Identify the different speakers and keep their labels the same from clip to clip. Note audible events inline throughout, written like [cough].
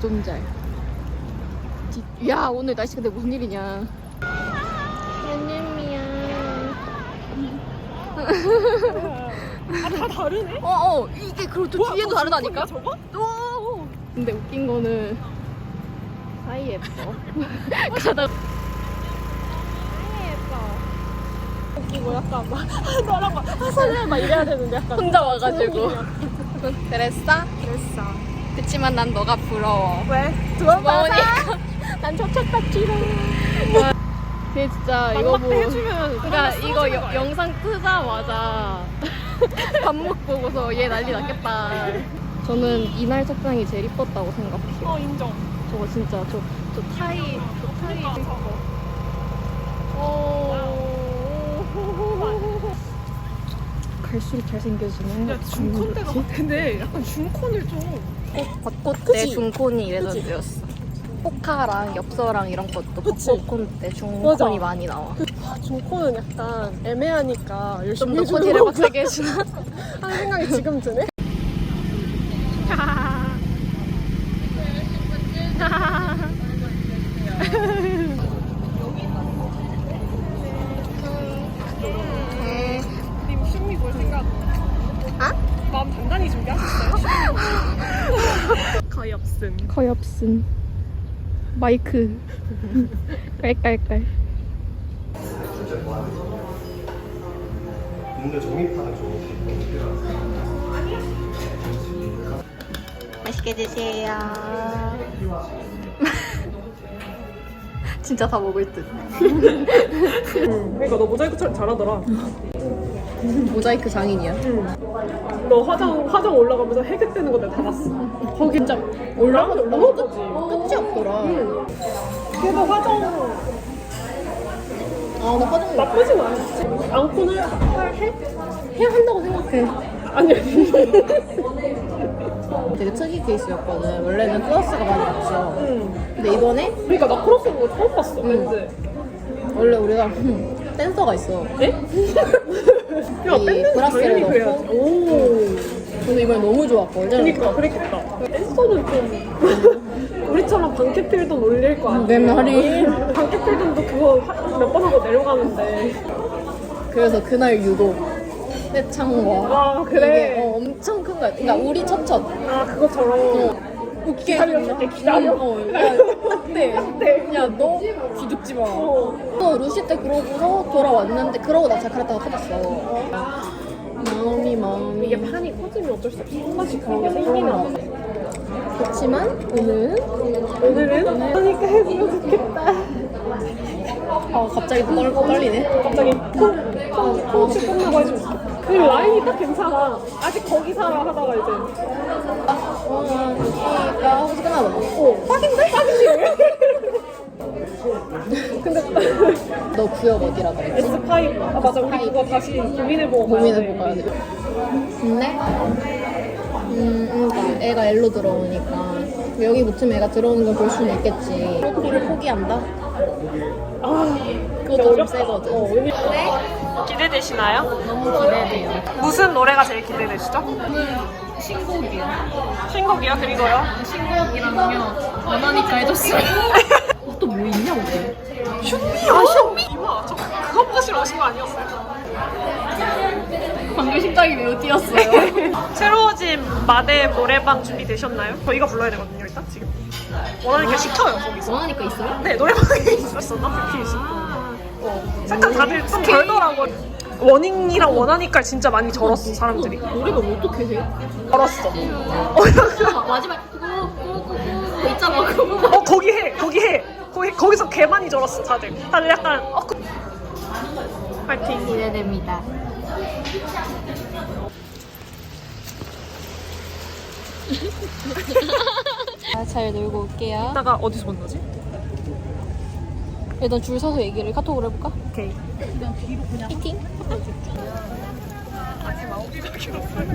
Speaker 1: 대존잘. 디- 야 오늘 날씨 근데 무슨 일이냐? 웬일이야?
Speaker 2: 다 다르네?
Speaker 1: 어어 이게 그리고 또 뒤에도
Speaker 2: 그거
Speaker 1: 다르다니까?
Speaker 2: 저거?
Speaker 1: 오. 근데 웃긴 거는 사이 예뻐. [laughs] 가다
Speaker 2: 웃기고 약간 막 [laughs] 너랑 막 설레 막 이래야 되는데 약간
Speaker 1: 혼자 와가지고. 그랬어?
Speaker 2: 그랬어
Speaker 1: 그치만 난 너가 부러워.
Speaker 2: 왜?
Speaker 1: 부러우니까. [laughs]
Speaker 2: 난 촉촉딱지롱
Speaker 1: 걔 진짜 이거 뭐.
Speaker 2: 해주면
Speaker 1: 그러니까 이거 여- 영상 뜨자마자 [laughs] 밥먹 보고서 얘 난리 났겠다. 저는 이날 착장이 제일 이뻤다고 생각해요.
Speaker 2: 어 인정
Speaker 1: 저거 진짜 저, 저 타이 저 타이 어. 갈수록 잘생겨지네.
Speaker 2: 야 중콘대가 근데 약간 중콘을 좀
Speaker 1: 벚꽃 때
Speaker 2: 그치?
Speaker 1: 중콘이 레전드였어. 포카랑 엽서랑 이런 것도
Speaker 2: 그치?
Speaker 1: 벚꽃 때
Speaker 2: 맞아.
Speaker 1: 중콘이 많이 나와.
Speaker 2: 아, 중콘은 약간 애매하니까 열심히
Speaker 1: 좀더
Speaker 2: 해주는
Speaker 1: 코디를
Speaker 2: 거
Speaker 1: 빡세게 해주나?
Speaker 2: 하는 생각이 지금 드네 없음.
Speaker 1: 마이크. 깔깔깔. 맛있게 드세요. [laughs] 진짜 다 먹을 듯.
Speaker 2: 그러니까 너 모자이크 잘, 잘하더라 [laughs]
Speaker 1: 모자이크 장인이야.
Speaker 2: 너 화장 화장 올라가면서 해객되는 거 내가 다 봤어 거기 진짜 올라가면 올라가지
Speaker 1: 끝이 없더라.
Speaker 2: 그래도 화장
Speaker 1: 아, 나 화장
Speaker 2: 나쁘진 않지 안고는 해?
Speaker 1: 해야 한다고 생각해.
Speaker 2: 아니 [laughs]
Speaker 1: 되게 특이 케이스였거든. 원래는 플러스가 많이 없어.
Speaker 2: 응.
Speaker 1: 근데 이번에
Speaker 2: 그러니까 나 크로스 보고 처음 봤어
Speaker 1: 응. 원래 우리가 음, [laughs] 댄서가 있어.
Speaker 2: 에? [laughs] 야
Speaker 1: 이
Speaker 2: 밴드는
Speaker 1: 브라스를
Speaker 2: 당연히
Speaker 1: 넣고.
Speaker 2: 그래야지. 오.
Speaker 1: 근데 이번에 너무 좋았거든.
Speaker 2: 그니까 그랬겠다. 댄서는 좀 [laughs] 우리처럼 방캐필돈 올릴 거 아니야
Speaker 1: 내 말이.
Speaker 2: 방캐필돈도 그거 몇 번 하고 내려가는데.
Speaker 1: 그래서 그날 유독 떼창과.
Speaker 2: 아 그래.
Speaker 1: 이게 어, 엄청 큰 거야. 그러니까 우리 첫 첫
Speaker 2: 아 그것처럼
Speaker 1: 웃게
Speaker 2: 기다려줄게, 기다려.
Speaker 1: 어, 야, [laughs] 네. 야, 너 기죽지 마.
Speaker 2: 어.
Speaker 1: 또 루시 때 그러고서 돌아왔는데 그러고 나 자카르타가 터졌어. 마음이 마음이
Speaker 2: 이게 판이 커지면 어쩔 수 없어 한 번씩 그런 게 생기나 봐.
Speaker 1: 그렇지만 오늘
Speaker 2: 오늘은 하니까 해주면 좋겠다
Speaker 1: 아 갑자기 또 떨, 떨리네.
Speaker 2: 갑자기 콩치 끝나고 해주면 그리고 라인이 딱 괜찮아 아직 거기 살아 하다가 이제
Speaker 1: 어, 그러니까 하고서 끝나고.
Speaker 2: 어 딱인데? 딱이지 근데
Speaker 1: 너 구역 어디라 그랬지?
Speaker 2: S5 아 맞아 우리 그거 다시 고민해보고
Speaker 1: 돼. 근데 음, 그러니까 애가 L로 들어오니까 여기 붙으면 애가 들어오는 걸 볼 수는 있겠지. 프로필을 포기한다?
Speaker 2: 아
Speaker 1: 그것도 좀 세거든.
Speaker 2: 어, 왜냐- 기대되시나요?
Speaker 1: 너무 기대돼요.
Speaker 2: 무슨 노래가 제일 기대되시죠?
Speaker 1: 신곡이요.
Speaker 2: 신곡이요? 그리고요?
Speaker 1: 신곡이랑요. 원하니까 해줬어요. [laughs] 또 뭐 있냐, 우리?
Speaker 2: 슈미! 아 슈미! 이마 저 그거 보시러 오신 거 아니었어요?
Speaker 1: 방금 심장이 매우 뛰었어요. [laughs]
Speaker 2: 새로워진 마대 노래방 준비되셨나요? 저희가 불러야 되거든요 일단 지금 원하니까 시켜요 거기서
Speaker 1: 원하니까 있어요?
Speaker 2: 네 노래방에 있었어 나 뷰티 있어 어 살짝 다들 좀 덜더라고 원잉이랑 원하니까 진짜 많이 절었어 사람들이
Speaker 1: 노래가 어떻게 해?
Speaker 2: 절었어
Speaker 1: 마지막 그거, 그거, 그거, 그거 있잖아, 그거.
Speaker 2: 어 거기 해 거기 해 거기, 거기서 개 많이 절었어 다들 다들 약간 어 그... 파이팅
Speaker 1: 기대됩니다. [laughs] 아, 잘 놀고 올게요.
Speaker 2: 이따가 어디서 만나지?
Speaker 1: 예, 일단 줄 서서 얘기를 카톡으로 해볼까?
Speaker 2: 오케이.
Speaker 1: 피팅? 아직 마오기밖에 없어요.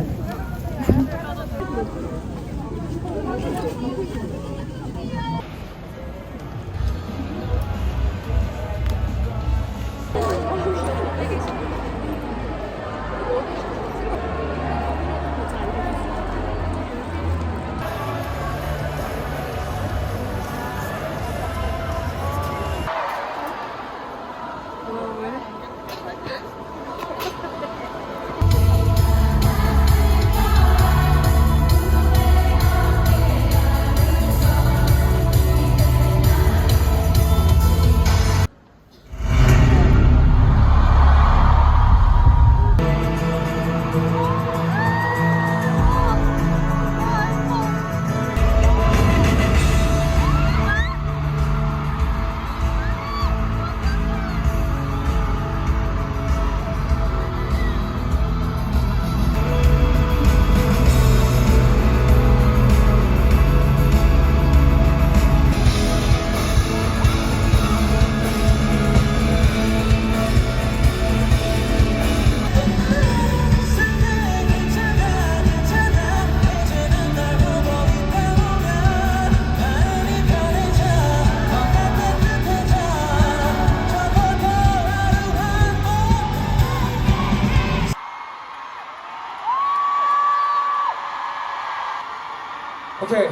Speaker 1: 오케이.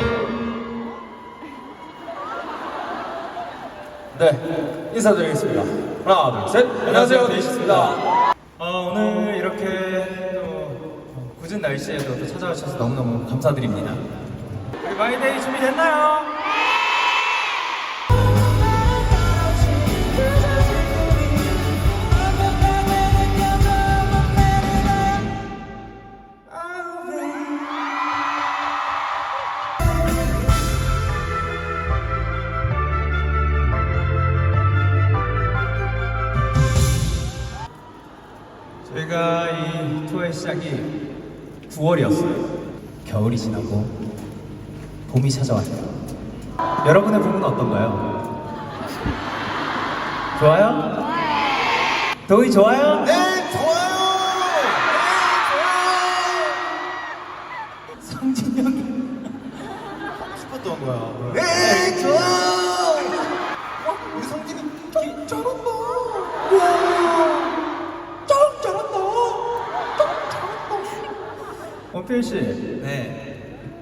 Speaker 3: 네, 인사드리겠습니다. 하나, 둘, 셋. 안녕하세요, 데이식스입니다. 아, 어, 오늘 이렇게 또 굳은 날씨에도 또 찾아와주셔서 너무너무 감사드립니다. 우리 마이데이 준비됐나요? 봄이 찾아왔어요. 여러분의 봄은 어떤가요? 좋아요? 도희 좋아요?
Speaker 4: 네, 좋아요. 네,
Speaker 3: 성진 형이
Speaker 4: 좋아요. 싶었던 거야. 네, 좋아요. 어, 우리 성진이 기- 잘한다. 와, 짱 잘한다. 짱 잘한다.
Speaker 3: 원필 씨,
Speaker 4: 네,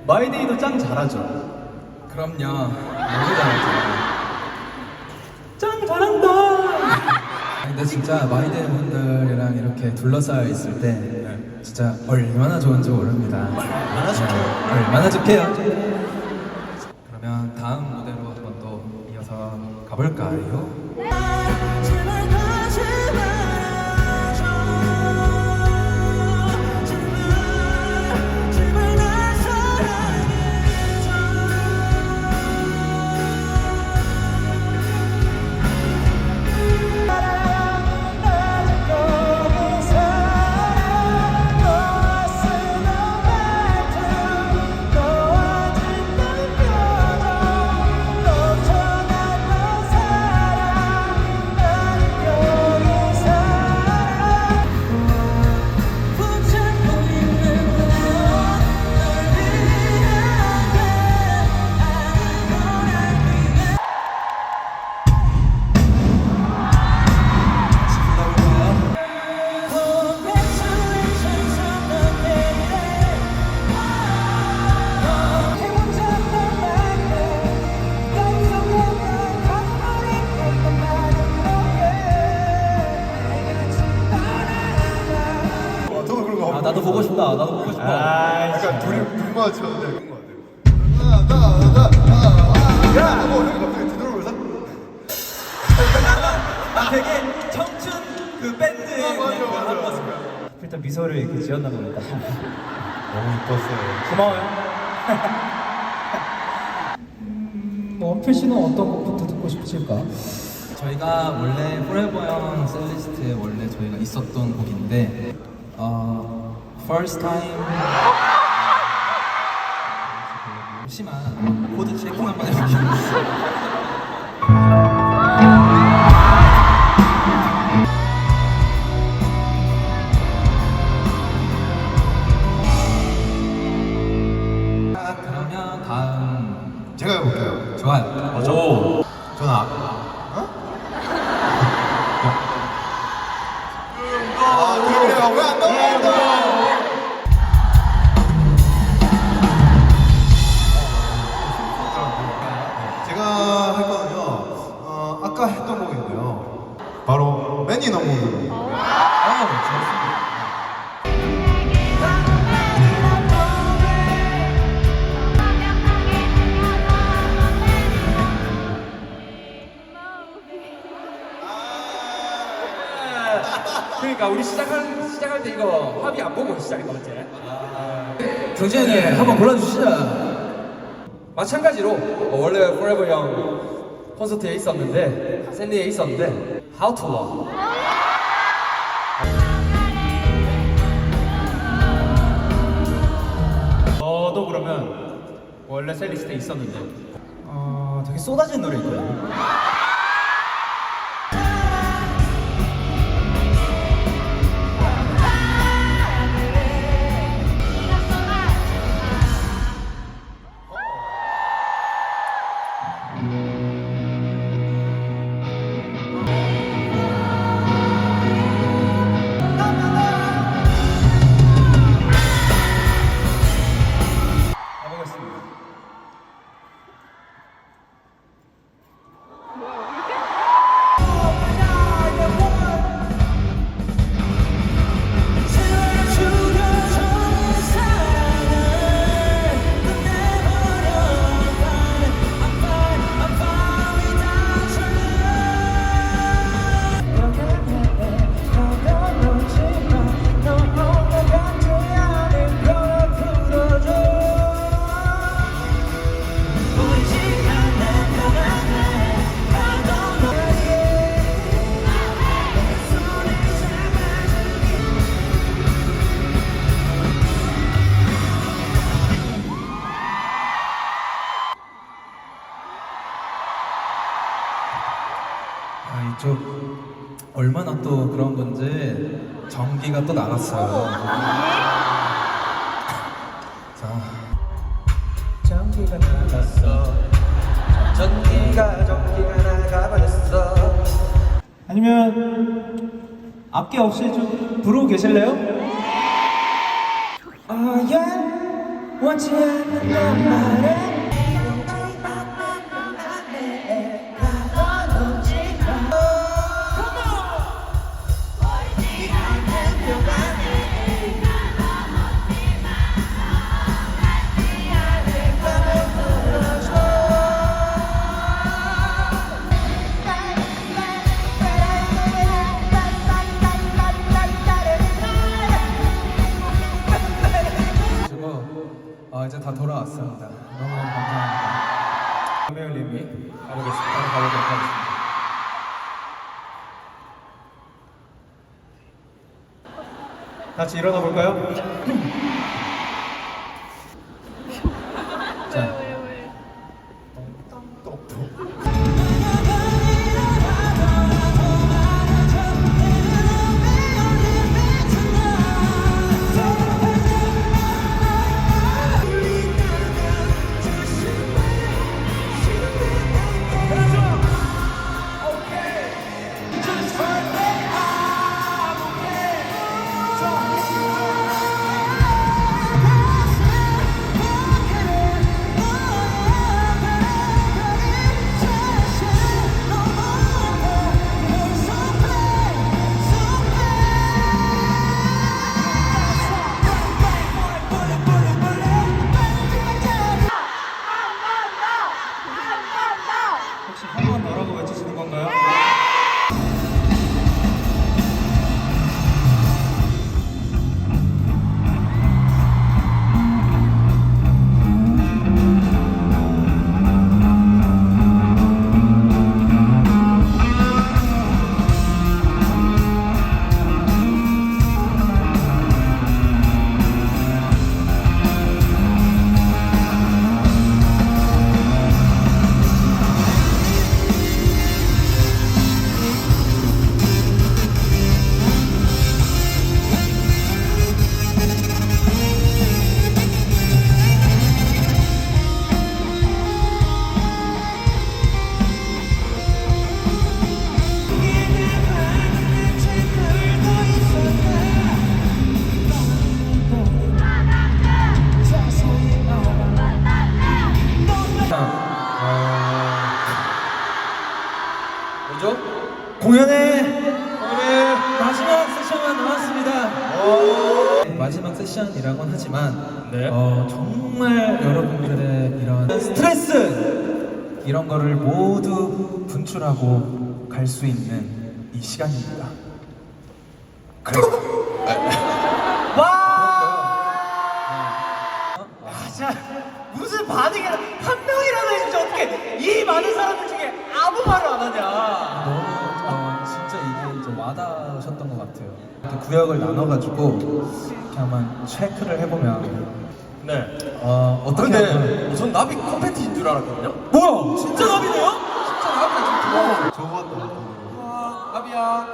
Speaker 3: 마이데이도 짱 잘하죠?
Speaker 4: 그럼요. 너무 잘하죠.
Speaker 3: 짱 잘한다! [laughs]
Speaker 4: 근데 진짜 마이데이 분들이랑 이렇게 둘러싸여 있을 때 진짜 얼마나 좋은지 모릅니다. 얼마나 좋게요? 얼마나 좋게요?
Speaker 3: 싶다. 나도 보고 싶어. 아,
Speaker 4: 약간 둘이 그런 거 같아요. 야, 뭐 갑자기 뒤돌아보면서
Speaker 3: 되게 청춘 그 밴드의
Speaker 4: 아, 맞아,
Speaker 3: 그냥
Speaker 4: 맞아,
Speaker 3: 그런 모습. 일단 미소를 이렇게 지었나 봅니다.
Speaker 4: 너무 이뻤어요.
Speaker 3: 고마워요.
Speaker 5: 원필 씨는 어떤 곡부터 듣고 싶으실까?
Speaker 6: 저희가 원래 포레버 형 셀리스트에 원래 저희가 있었던 곡인데 어 first time. 잠시만 코드 체킹 한번 해볼게요. 그러면 다음.
Speaker 4: 제가 해볼게요. 좋아요
Speaker 7: 마찬가지로 어, 원래 Forever 형 콘서트에 있었는데 샌디에 있었는데 How to Love
Speaker 3: 저도 그러면 원래 셀리스트에 있었는데 어 되게 쏟아진 노래 있거든요.
Speaker 6: 전기가 나갔어.
Speaker 7: 전기가 전기가 나가버렸어.
Speaker 4: 아니면 앞뒤 없이 좀 부르고 계실래요? 아야 원치 않는 너 말에
Speaker 3: 같이 일어나 볼까요? 네.
Speaker 6: 어, 정말 여러분들의 이런 스트레스 이런 거를 모두 분출하고 갈 수 있는 이 시간입니다. 구역을 나눠가지고 이렇게 한번 체크를 해보면.
Speaker 3: 네.
Speaker 6: 어, 어떻게
Speaker 7: 근데
Speaker 6: 하면
Speaker 7: 전 나비 콘팬티인 줄 알았거든요?
Speaker 6: 뭐야?
Speaker 7: 진짜 나비네요? 진짜 나비가 좀 들어와 우와 나비야.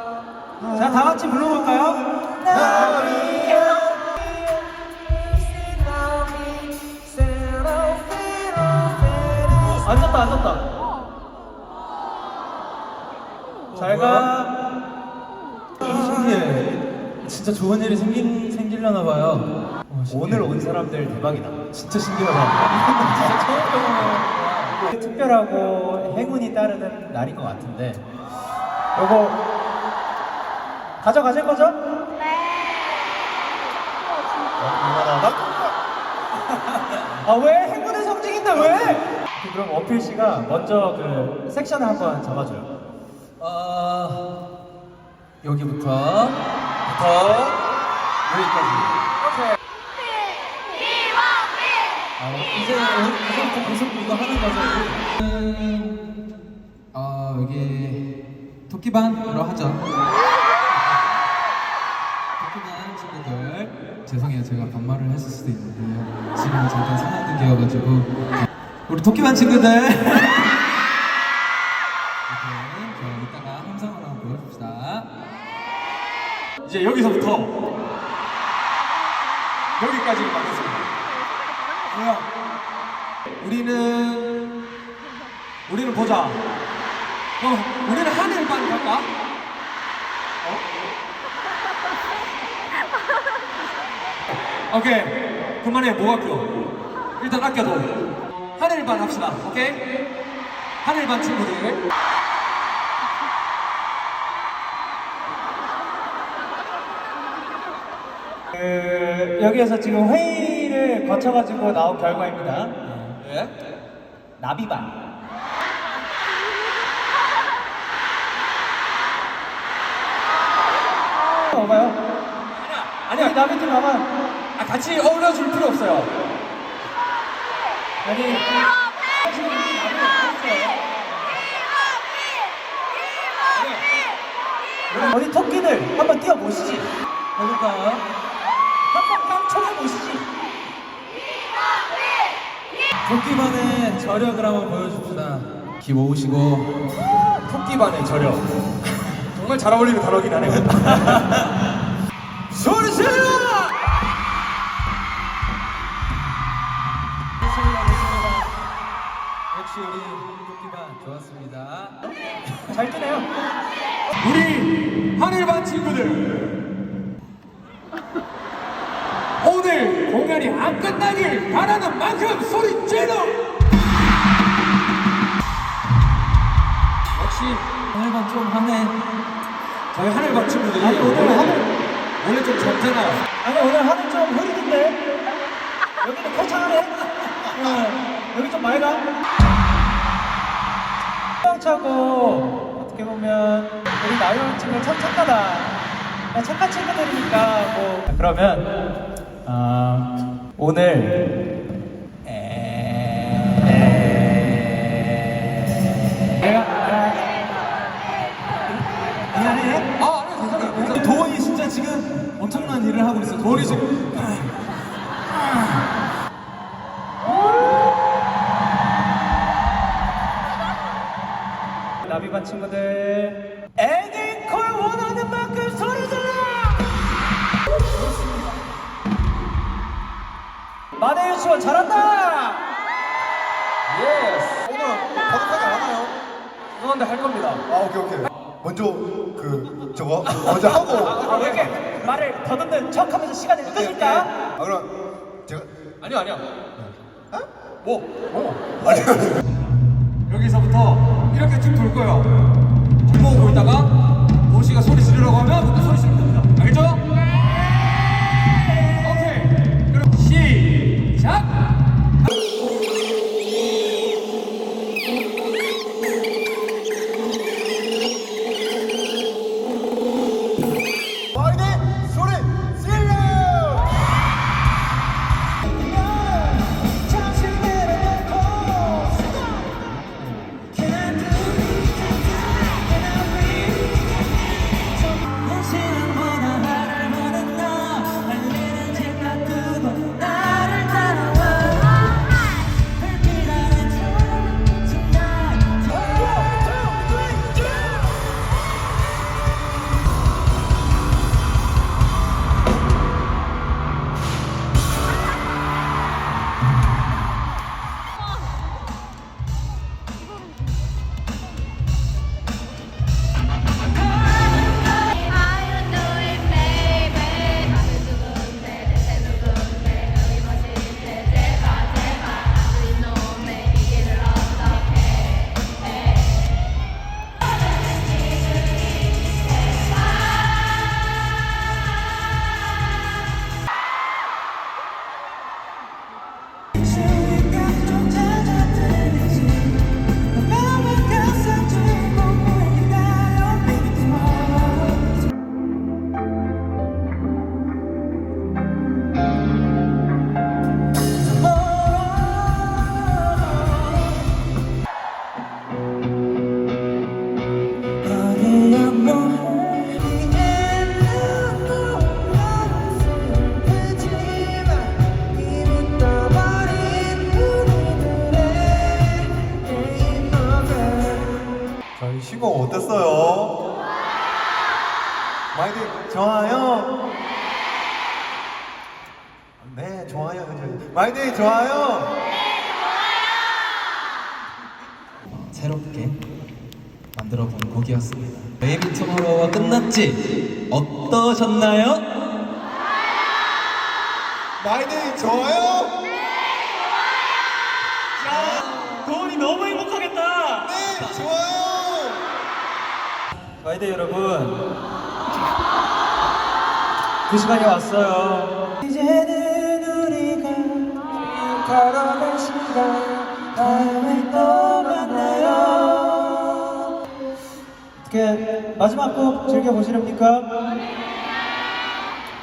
Speaker 4: 자 다 같이 불러볼까요? 앉았다 앉았다. 잘 가
Speaker 6: 진짜 좋은 일이 생긴 생기려나 봐요. 어.
Speaker 4: 오늘 온 사람들 대박이다
Speaker 6: 진짜 신기하다. [laughs] 진짜 처음 경험해보는
Speaker 4: 특별하고 행운이 따르는 날인 것 같은데 요거 가져가실 거죠? 네 [laughs] 아왜 행운의 상징인데 왜? 그럼 어필 씨가 먼저 그 섹션을 한번 잡아줘요
Speaker 6: 어, 여기부터 부터 여기까지. 아, 이제 이제부터 계속 하는 거죠. 음, 어, 여기 토끼반으로 하죠. 토끼반 친구들 죄송해요 제가 반말을 했을 수도 있는데요. 지금 잠깐 상황극이어가지고 우리 토끼반 친구들. [laughs]
Speaker 7: 이제 여기서부터 여기까지 맞겠습니다. 뭐야? 우리는 우리는 보자. 어, 우리는 하늘만 갈까? 어? 오케이. 그만해. 뭐 아껴? 일단 아껴도 하늘반 합시다. 오케이? 하늘반 친구들.
Speaker 3: 그 여기에서 지금 회의를 거쳐가지고 나온 결과입니다.
Speaker 7: 예?
Speaker 3: 나비반. 봐봐요. 아니야. 우리 나비 좀 봐봐.
Speaker 7: 아, 같이 어울려 줄 필요 없어요.
Speaker 3: 아니. 우리 토끼들 한번 뛰어보시지. 해볼까요? 한번 깡총해 보시지.
Speaker 6: 토끼반의 저력을 한번 보여줍시다. 기 모으시고
Speaker 7: 토끼반의 저력. [laughs] 정말 잘 어울리는 단어긴 하네요. [laughs] 소리 질러!
Speaker 6: 역시 우리 토끼반 좋았습니다.
Speaker 3: 잘 뛰네요.
Speaker 7: 우리 하늘반 친구들 공연이 안 끝나길 바라는 만큼 소리 질러! 역시
Speaker 8: 오늘반 좀 하네.
Speaker 7: 저희 하늘반 친구들이
Speaker 3: 아니, 오늘 하늘-
Speaker 7: 원래 좀 젊잖아요.
Speaker 3: 아니 오늘 하늘 좀 흐리는데 여기는. 어, 여기 좀 맑아. 차고 어떻게 보면 우리 나영 친구 참 착하다. 야, 착한 친구들이니까 뭐. 그러면 아 오늘 내가 아, 미안해.
Speaker 7: 아, 아니, 괜찮아요. 괜찮아요.
Speaker 6: 도원이 진짜 지금 엄청난 일을 하고 있어. 도원이 지금
Speaker 3: 나비반 친구들 마대유 씨원 잘한다!
Speaker 7: 예스. 오늘 거듭하지 않아요. 죄송한데 할 겁니다.
Speaker 4: 아 오케이 오케이 먼저 그 저거 먼저 하고
Speaker 3: 아, 왜 이렇게 말을 더듬는 척 하면서 시간을 끄실까?
Speaker 4: 아 그럼 제가
Speaker 7: 아니요, 아니요. 뭐? 뭐?
Speaker 4: 아니
Speaker 7: 여기서부터 이렇게 쭉 돌 거예요. 뒷모으고 있다가 모씨가 소리 지르라고 하면 그때 소리 지르면 됩니다. 알겠죠?
Speaker 9: 네.
Speaker 3: 마이데이 여러분. 그 시간이 왔어요. 이제는 우리가 걸어갈 시간 다음에 또 만나요. 어떻게 마지막 곡 즐겨보시렵니까?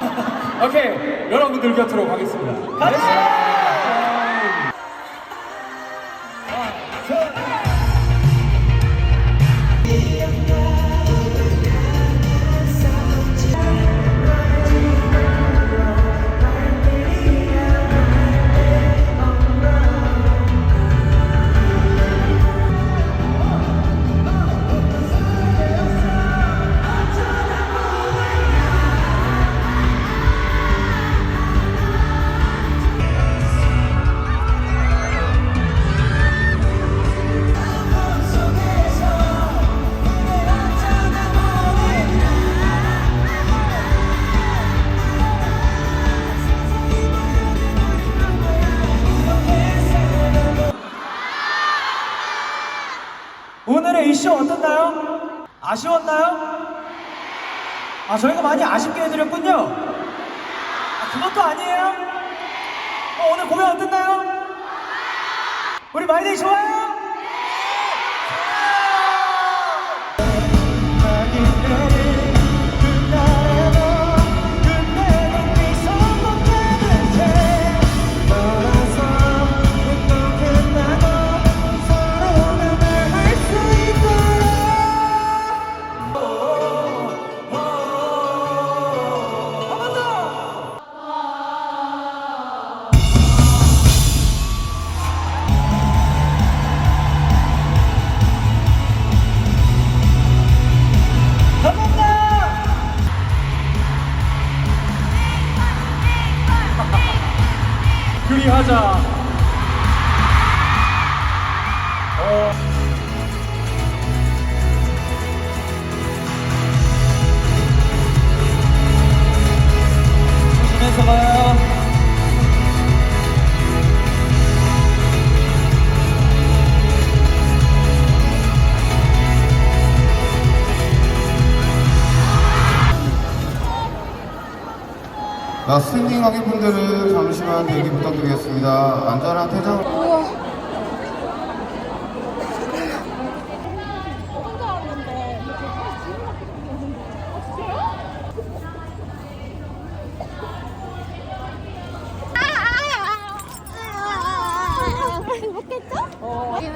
Speaker 3: [laughs] 오케이 여러분들 곁으로 가겠습니다. 같이 아 저희가 많이 아쉽게 해드렸군요. 아, 그것도 아니에요? 어, 오늘 공연 어땠나요? 우리 마이데이 좋아요?
Speaker 9: 스탠딩 관객분들은 잠시만 대기 부탁드리겠습니다. 안전한 퇴장을.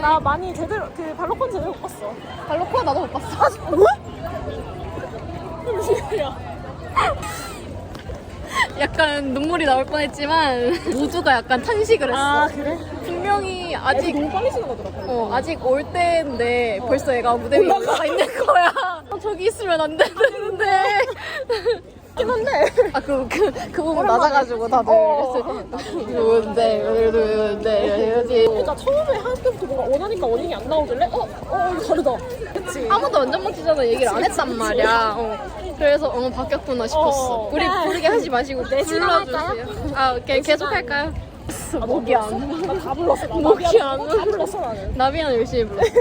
Speaker 2: 나 많이 제대로 그 발로콘 제대로 못 봤어.
Speaker 1: 발로코어 나도 못 봤어. 약간 눈물이 나올 뻔했지만 [laughs] 모두가 약간 탄식을 했어.
Speaker 2: 아 그래?
Speaker 1: 분명히 아직
Speaker 2: 너무 빨리 지나가더라고.
Speaker 1: 어, 아직 올 때인데 벌써 얘가 무대 위에 올라가 있는 거야. 어, 저기 있으면 안 되는데. [laughs]
Speaker 2: 긴 한데.
Speaker 1: 아, 그, 그, 그 부분 낮아가지고 다들.
Speaker 2: 어.
Speaker 1: 누군데, 누군데, 이러지.
Speaker 2: 그러니까 처음에 할 때부터 뭔가 원하니까 원인이 안 나오길래 어? 어 이거 다르다. 그치?
Speaker 1: 아무도 완전 멋지잖아 얘기를 안 했단 말이야. 어. 그래서 어 바뀌었구나 싶었어.
Speaker 2: 어.
Speaker 1: 우리 부르게 하지 마시고 불러주세요. 아 오케이 계속 할까요? 목이 안.
Speaker 2: 나다 불렀어. 나
Speaker 1: 목이 안.
Speaker 2: 다 불렀어 나는.
Speaker 1: 나비는 열심히 불렀어.